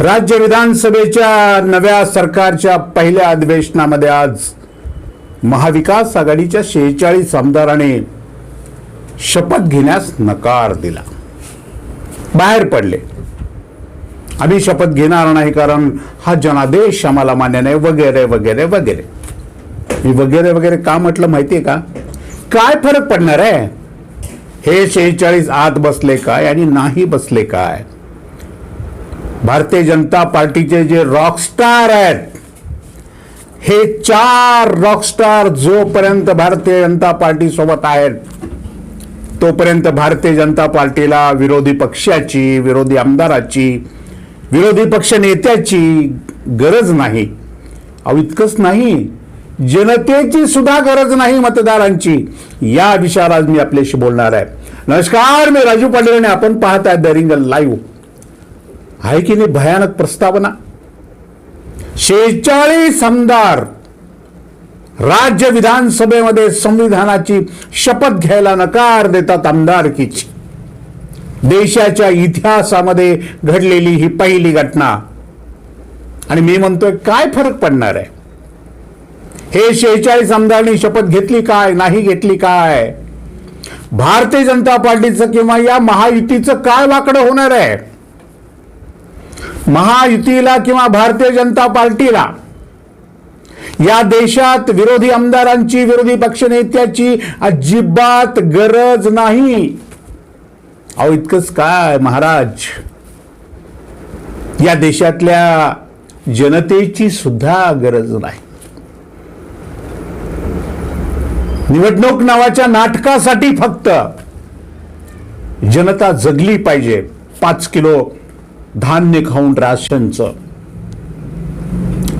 राज्य विधानसभेच्या नव्या सरकारच्या पहिल्या अधिवेशनामध्ये आज महाविकास आघाडीच्या शेहेचाळीस आमदाराने शपथ घेण्यास नकार दिला. बाहेर पडले. आम्ही शपथ घेणार नाही कारण हा जनादेश आम्हाला मान्य नाही वगैरे वगैरे वगैरे. मी वगैरे वगैरे का म्हटलं माहितीये का? काय फरक पडणार आहे? हे शेहेचाळीस आत बसले काय आणि नाही बसले काय? भारतीय जनता पार्टीचे जे रॉकस्टार आहेत हे चार रॉकस्टार जोपर्यंत भारतीय जनता पार्टीसोबत आहेत तोपर्यंत भारतीय जनता पार्टीला विरोधी पक्षाची विरोधी आमदाराची विरोधी पक्ष नेत्याची गरज नाही. अहो इतकंच नाही. जनतेची सुद्धा गरज नाही मतदारांची. या विषयावर आज मी आपल्याशी बोलणार आहे. नमस्कार मी राजू पाटील आणि आपण पाहत आहे दरिंग लाईव्ह. आहे की नाही? भयानक प्रस्तावना. शेहेचाळीस आमदार राज्य विधानसभेमध्ये संविधानाची शपथ घ्यायला नकार देतात आमदारकीची. देशाच्या इतिहासामध्ये घडलेली ही पहिली घटना. आणि मी म्हणतोय काय फरक पडणार आहे? हे शेहेचाळीस आमदारांनी शपथ घेतली काय नाही घेतली काय? भारतीय जनता पार्टीचं किंवा या महायुतीचं काय वाकडं होणार आहे? महायुतीला किंवा भारतीय जनता पार्टीला या देशात विरोधी आमदारांची विरोधी पक्षनेत्याची अजिबात गरज नाही. अहो इतकंच काय महाराज? या देशातल्या जनतेची सुद्धा गरज नाही. निवडणूक नावाच्या नाटकासाठी फक्त जनता जगली पाहिजे. पाच किलो धान्य खाऊन राशनचं.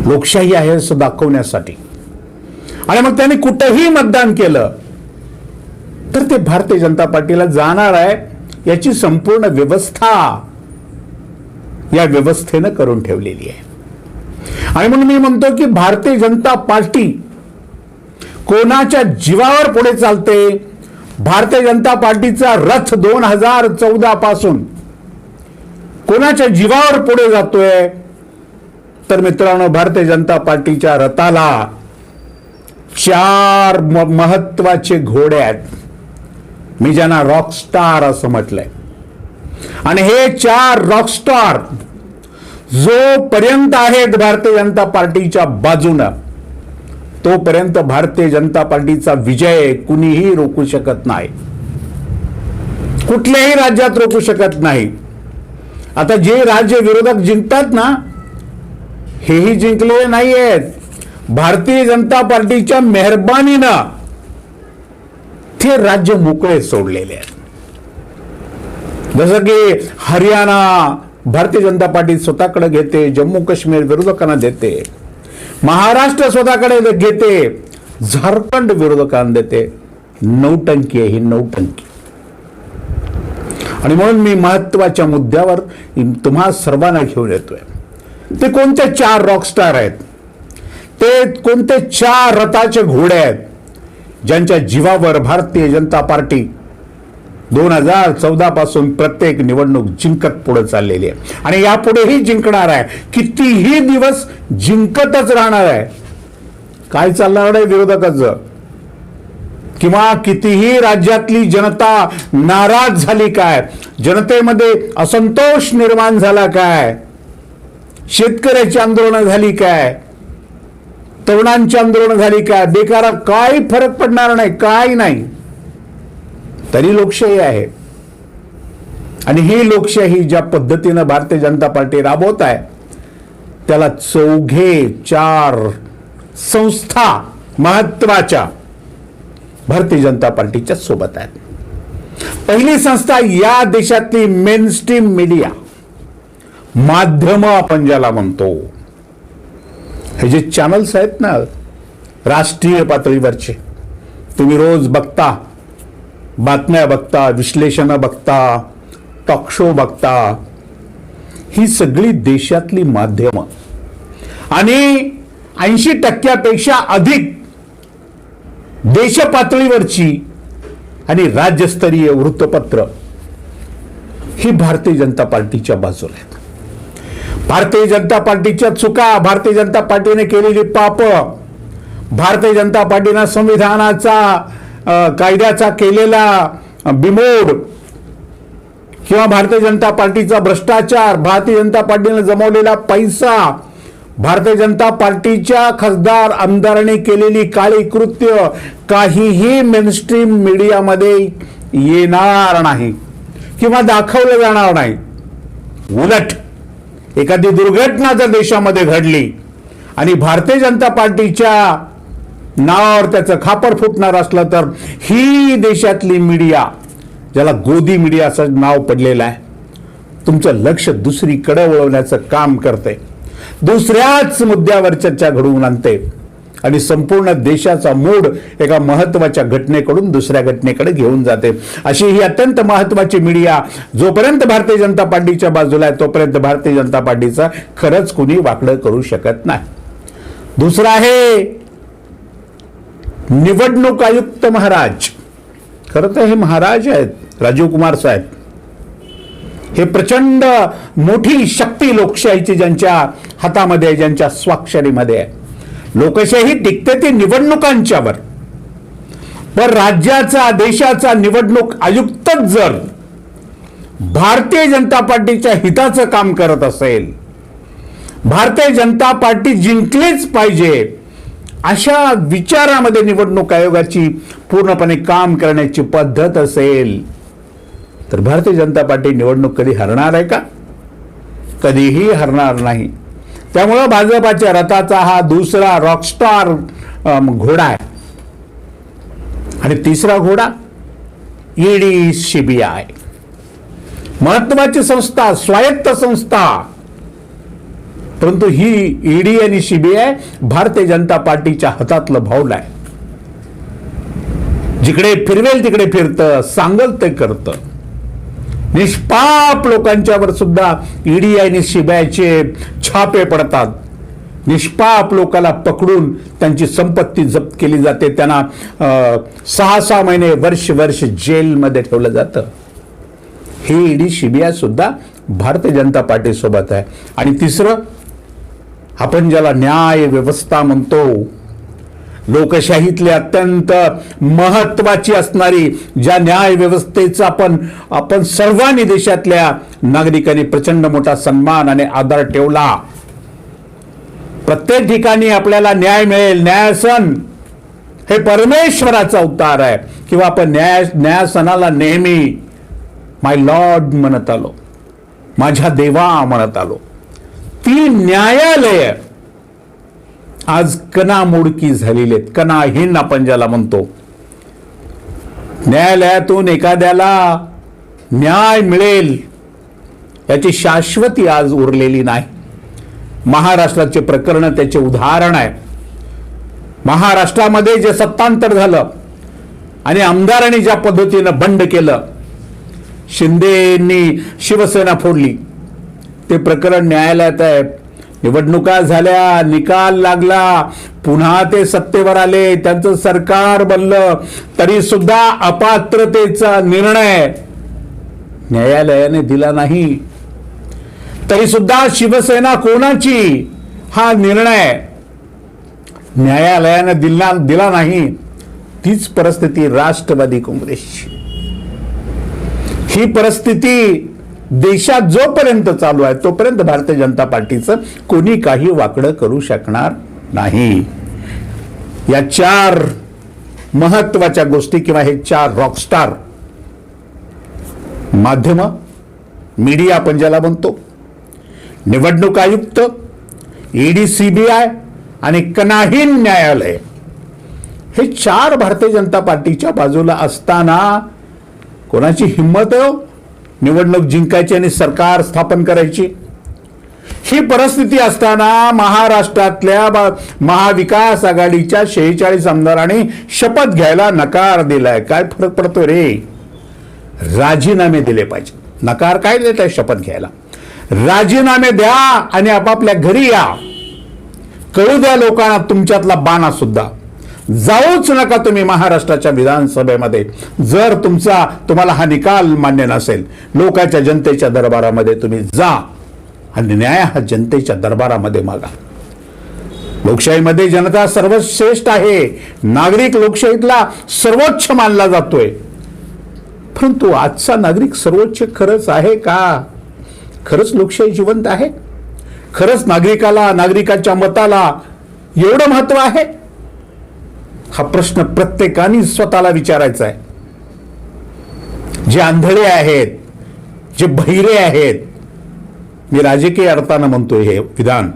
लोकशाही आहे असं दाखवण्यासाठी. आणि मग त्यांनी कुठंही मतदान केलं तर ते भारतीय जनता पार्टीला जाणार आहे याची संपूर्ण व्यवस्था या व्यवस्थेनं करून ठेवलेली आहे. आणि म्हणून मी म्हणतो की भारतीय जनता पार्टी कोणाच्या जीवावर पुढे चालते? भारतीय जनता पार्टीचा रथ दोन हजार चौदा पासून कोणाच्या जीवावर पुढे जातोय? तर मित्रांनो भारतीय जनता पार्टीच्या रथाला चार महत्त्वाचे घोडे आहेत. मी ज्यांना रॉकस्टार असं म्हटलंय. आणि हे चार रॉकस्टार जोपर्यंत आहेत भारतीय जनता पार्टीच्या बाजूनं तोपर्यंत भारतीय जनता पार्टीचा विजय कुणीही रोखू शकत नाही. कुठल्याही राज्यात रोखू शकत नाही. आता जे राज्य विरोधक जिंकतात ना हेही जिंकलेले नाही आहेत भारतीय जनता पार्टीच्या मेहरबानीनं ते राज्य मोकळे सोडलेले आहेत. जसं की हरियाणा भारतीय जनता पार्टी स्वतःकडे घेते जम्मू काश्मीर विरोधकांना देते. महाराष्ट्र स्वतःकडे घेते झारखंड विरोधकांना देते. नौटंकी आहे ही नौटंकी आणि म्हणून मी महत्त्वाच्या मुद्द्यावर तुम्हा सर्वांना घेऊन येतोय. ते कोणते चार रॉकस्टार आहेत? ते कोणते चार रथाचे घोडे आहेत? ज्यांच्या जीवावर भारतीय जनता पार्टी दोन हजार चौदा पासून प्रत्येक निवडणूक जिंकत पुढे चाललेली आहे. आणि यापुढेही जिंकणार आहे. कितीही दिवस जिंकतच राहणार आहे. काय चालणार आहे विरोधकाचं? किंवा कितीही राज्यातली जनता नाराज झाली काय? जनतेमध्ये असंतोष निर्माण झाला काय? शेतकऱ्याची आंदोलनं झाली काय? तरुणांची आंदोलनं झाली काय? बेकारा काही फरक पडणार नाही काय नाही. तरी लोकशाही आहे. आणि ही लोकशाही ज्या पद्धतीनं भारतीय जनता पार्टी राबवत आहे त्याला चौघे चार संस्था महत्त्वाच्या भारतीय जनता पार्टीच्या सोबत आहेत. पहिली संस्था या देशातली मेन स्ट्रीम मीडिया माध्यम आपण ज्याला म्हणतो हे जे चॅनल्स आहेत ना राष्ट्रीय पातळीवरचे तुम्ही रोज बघता बातम्या बघता विश्लेषणं बघता टॉक शो बघता ही सगळी देशातली माध्यमं. आणि ऐंशी टक्क्यापेक्षा अधिक देशपातळीवरची आणि राज्यस्तरीय वृत्तपत्र ही भारतीय जनता पार्टीच्या बाजूला आहेत. भारतीय जनता पार्टीच्या चुका भारतीय जनता पार्टीने केलेली पाप भारतीय जनता पार्टीनं संविधानाचा कायद्याचा केलेला बिमोड किंवा भारतीय जनता पार्टीचा भ्रष्टाचार भारतीय जनता पार्टीने जमवलेला पैसा भारतीय जनता पार्टीच्या खासदार आमदारांनी केलेली काळी कृत्य काहीही मेनस्ट्रीम मीडियामध्ये येणार नाही किंवा दाखवलं जाणार नाही. उलट एखादी दुर्घटना जर देशामध्ये घडली आणि भारतीय जनता पार्टीच्या नावावर त्याचं खापर फुटणार असलं तर ही देशातली मीडिया ज्याला गोदी मीडिया असं नाव पडलेलं आहे तुमचं लक्ष दुसरीकडे वळवण्याचं काम करते दुसऱ्याच मुद्द्यावर चर्चा घडवून आणते. आणि संपूर्ण देशाचा मूड एका महत्त्वाच्या घटनेकडून दुसऱ्या घटनेकडे घेऊन जाते. अशी ही अत्यंत महत्वाची मीडिया जोपर्यंत भारतीय जनता पार्टीच्या बाजूला आहे तोपर्यंत भारतीय जनता पार्टीचा खरंच कुणी वाकडं करू शकत नाही. दुसरं आहे निवडणूक आयुक्त महाराज. खरं तर हे महाराज आहेत राजीव कुमार साहेब. हे प्रचंड मोठी शक्ती लोकशाहीची ज्यांच्या हातामध्ये आहे ज्यांच्या स्वाक्षरीमध्ये आहे. लोकशाही टिकते ती निवडणुकांच्यावर. पण राज्याचा देशाचा निवडणूक आयुक्तच जर भारतीय जनता पार्टीच्या हिताचं काम करत असेल भारतीय जनता पार्टी जिंकलीच पाहिजे अशा विचारामध्ये निवडणूक आयोगाची पूर्णपणे काम करण्याची पद्धत असेल तर भारतीय जनता पार्टी निवडणूक कधी हरणार आहे का? कधीही हरणार नाही. त्यामुळं भाजपाच्या रथाचा हा दुसरा रॉकस्टार घोडा आहे. आणि तिसरा घोडा ईडी सीबीआय महत्वाची संस्था स्वायत्त संस्था. परंतु ही ईडी आणि सीबीआय भारतीय जनता पार्टीच्या हातातलं भावलं आहे. जिकडे फिरवेल तिकडे फिरतं सांगल ते करतं. निष्पाप लोकांच्यावर सुद्धा ईडी आणि सीबीआयचे छापे पडतात. निष्पाप लोकाला पकडून त्यांची संपत्ती जप्त केली जाते. त्यांना सहा सहा महिने वर्ष वर्ष जेलमध्ये ठेवलं जातं. हे ईडी सीबीआय सुद्धा भारतीय जनता पार्टीसोबत आहे. आणि तिसरं आपण ज्याला न्याय व्यवस्था म्हणतो लोकशाहीतली अत्यंत महत्वाची असणारी ज्या न्याय व्यवस्थेचा आपण आपण सर्वांनी देशातल्या नागरिकांनी प्रचंड मोठा सन्मान आणि आदर ठेवला. प्रत्येक ठिकाणी आपल्याला न्याय मिळेल न्यायसन हे परमेश्वराचा अवतार आहे. किंवा आपण न्याय न्यायसनाला नेहमी माय लॉर्ड म्हणत आलो. माझ्या देवा म्हणत आलो. ती न्यायालय आज कणा मोडकी झालेली आहेत. कणाहीन आपण ज्याला म्हणतो. न्यायालयातून एखाद्याला न्याय मिळेल याची शाश्वती आज उरलेली नाही. महाराष्ट्राचे प्रकरण त्याचे उदाहरण आहे. महाराष्ट्रामध्ये जे सत्तांतर झालं आणि आमदारांनी ज्या पद्धतीनं बंड केलं शिंदेंनी शिवसेना फोडली ते प्रकरण न्यायालयात आहे. निवडणुका झाल्या निकाल लागला पुन्हा ते सत्तेवर आले त्यांचं सरकार बनलं तरी सुद्धा अपात्रतेचा निर्णय न्यायालयाने दिला नाही. तरी सुद्धा शिवसेना कोणाची हा निर्णय न्यायालयाने दिला दिला नाही. तीच परिस्थिती राष्ट्रवादी काँग्रेसची. ही परिस्थिती देशात जोपर्यंत चालू आहे तोपर्यंत भारतीय जनता पार्टीचं कोणी काही वाकडं करू शकणार नाही. या चार महत्त्वाच्या गोष्टी किंवा हे चार रॉकस्टार माध्यम मीडिया आपण ज्याला म्हणतो निवडणूक आयुक्त ईडी सीबीआय आणि कनाहीन न्यायालय हे चार भारतीय जनता पार्टीच्या बाजूला असताना कोणाची हिंमत निवडणूक जिंकायची आणि सरकार स्थापन करायची. ही परिस्थिती असताना महाराष्ट्रातल्या महाविकास आघाडीच्या शेहेचाळीस आमदारांनी शपथ घ्यायला नकार दिलाय. काय फरक पडतो रे? राजीनामे दिले पाहिजे नकार काय देत आहे शपथ घ्यायला? राजीनामे द्या आणि आपापल्या घरी या. कळू द्या लोकांना तुमच्यातला बाणा सुद्धा. जाऊच नका तुम्ही महाराष्ट्राच्या विधानसभेमध्ये. जर तुमचा तुम्हाला हा निकाल मान्य नसेल लोकांच्या जनतेच्या दरबारामध्ये तुम्ही जा आणि न्याय हा जनतेच्या दरबारामध्ये मागा. लोकशाहीमध्ये जनता सर्वश्रेष्ठ आहे. नागरिक लोकशाहीतला सर्वोच्च मानला जातोय. परंतु आजचा नागरिक सर्वोच्च खरंच आहे का? खरंच लोकशाही जिवंत आहे? खरंच नागरिकाला नागरिकाच्या मताला एवढं महत्त्व आहे? हा प्रश्न प्रत्येकाने स्वतःला विचारायचा आहे. जे आंधळे आहेत जे बहिरे आहेत मी राजकीय अर्थानं म्हणतोय हे विधान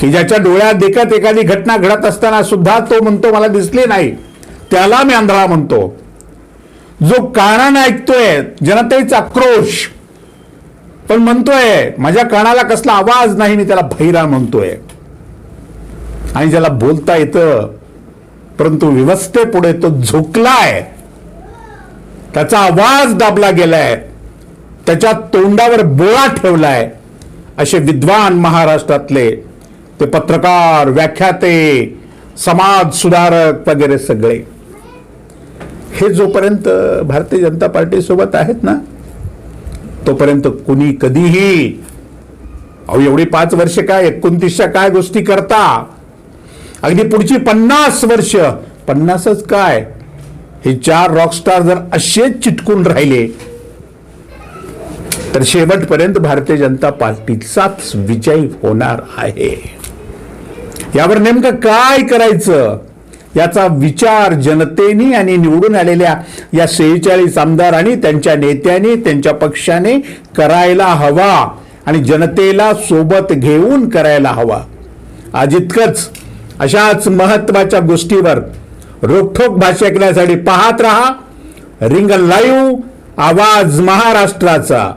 की ज्याच्या डोळ्यात देखत एखादी घटना घडत असताना सुद्धा तो म्हणतो मला दिसली नाही. त्याला मी आंधळा म्हणतो. जो कानानं ऐकतोय जनतेचा आक्रोश पण म्हणतोय माझ्या कानाला कसला आवाज नाही मी त्याला भैरा म्हणतोय. आणि ज्याला बोलता येतं परंतु व्यवस्थेपुढे तो झोकलाय त्याचा आवाज दाबला गेलाय त्याच्या तोंडावर बोळा ठेवलाय असे विद्वान महाराष्ट्रातले ते पत्रकार व्याख्याते समाज सुधारक वगैरे सगळे. हे जोपर्यंत भारतीय जनता पार्टी सोबत आहेत ना तोपर्यंत कुणी कधीही अहो एवढी पाच वर्ष काय एकोणतीसच्या काय गोष्टी करता अगदी पुढची पन्नास वर्ष. पन्नासच काय? हे चार रॉकस्टार जर असेच चिटकून राहिले तर शेवटपर्यंत भारतीय जनता पार्टीचाच विजय होणार आहे. यावर नेमकं काय करायचं? याचा विचार जनतेने आणि निवडून आलेल्या या सेहेचाळीस आमदारांनी त्यांच्या नेत्यांनी त्यांच्या पक्षाने करायला हवा आणि जनतेला सोबत घेऊन करायला हवा. आज इतकंच. अशाच महत्त्वाच्या गोष्टीवर रोखोक भाषा ऐकण्यासाठी पाहत रहा. रिंग लाईव्ह आवाज महाराष्ट्राचा.